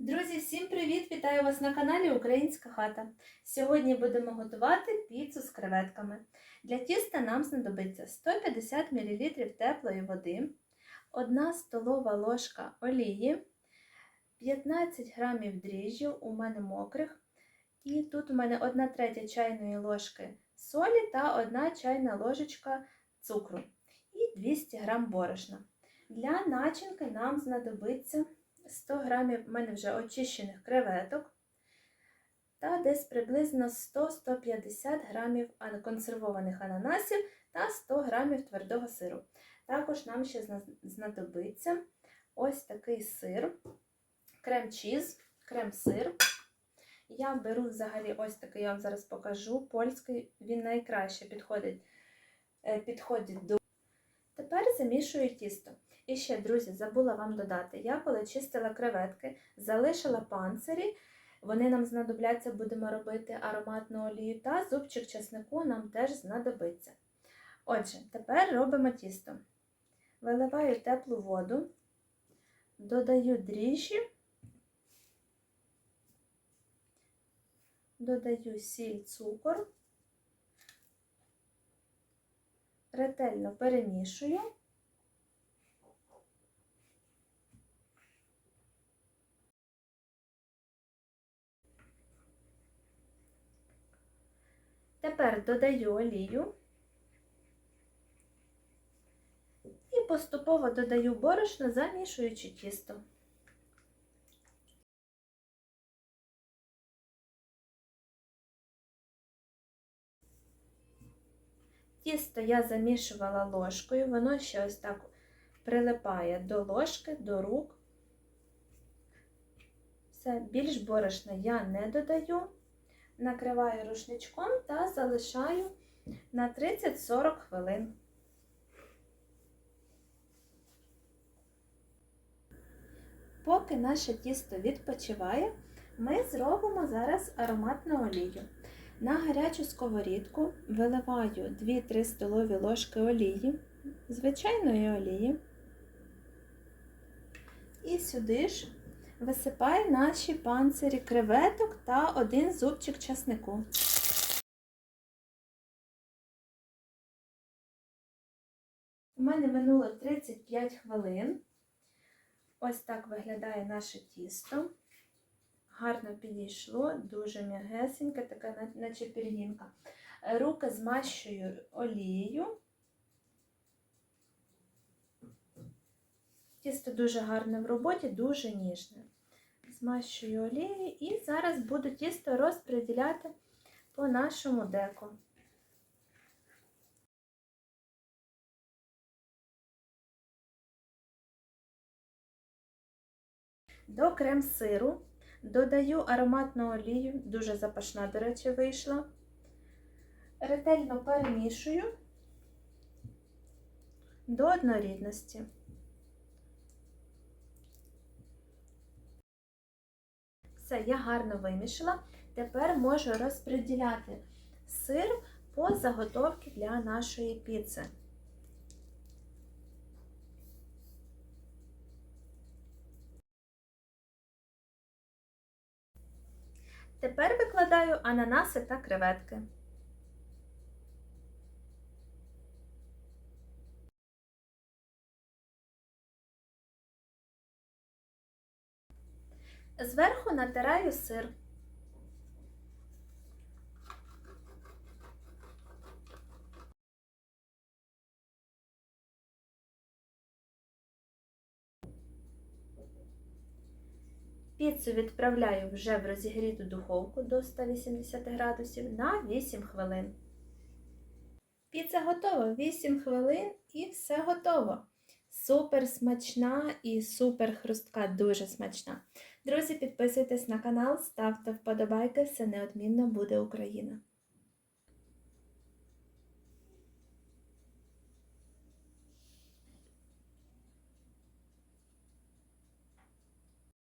Друзі, всім привіт! Вітаю вас на каналі Українська хата. Сьогодні будемо готувати піцу з креветками. Для тіста нам знадобиться 150 мл теплої води, 1 столова ложка олії, 15 г дріжджів, у мене мокрих, і тут у мене 1 третя чайної ложки солі та 1 чайна ложечка цукру і 200 г борошна. Для начинки нам знадобиться 100 грамів в мене вже очищених креветок та десь приблизно 100-150 грамів консервованих ананасів та 100 грамів твердого сиру. Також нам ще знадобиться ось такий сир, крем-чіз, крем-сир. Я беру взагалі ось такий, я вам зараз покажу, польський, він найкраще підходить, е, підходить до. Тепер замішую тісто. І ще, друзі, забула вам додати, я коли чистила креветки, залишила панцирі, вони нам знадобляться, будемо робити ароматну олію та зубчик чеснику нам теж знадобиться. Отже, тепер робимо тісто. Виливаю теплу воду, додаю дріжджі, додаю сіль, цукор, ретельно перемішую. Тепер додаю олію і поступово додаю борошно, замішуючи тісто. Тісто я замішувала ложкою, воно ще ось так прилипає до ложки, до рук. Все, більш борошна я не додаю накриваю рушничком та залишаю на 30-40 хвилин. Поки наше тісто відпочиває, ми зробимо зараз ароматну олію. На гарячу сковорідку виливаю 2-3 столові ложки олії, звичайної олії. І сюди ж висипаю наші панцирі креветок та один зубчик часнику. У мене минуло 35 хвилин. Ось так виглядає наше тісто. Гарно підійшло, дуже м'ягесеньке, така наче пір'їнка. Руки змащую олією. Тісто дуже гарне в роботі, дуже ніжне. Змащую олією і зараз буду тісто розподіляти по нашому деку. До крем-сиру додаю ароматну олію, дуже запашна, до речі, вийшла. Ретельно перемішую до однорідності. Все, я гарно вимішала. Тепер можу розподіляти сир по заготовці для нашої піци. Тепер викладаю ананаси та креветки. Зверху натираю сир. Піцу відправляю вже в розігріту духовку до 180 градусів на 8 хвилин. Піца готова 8 хвилин і все готово. Супер смачна і супер хрустка, дуже смачна. Друзі, підписуйтесь на канал, ставте вподобайки, все неодмінно буде Україна!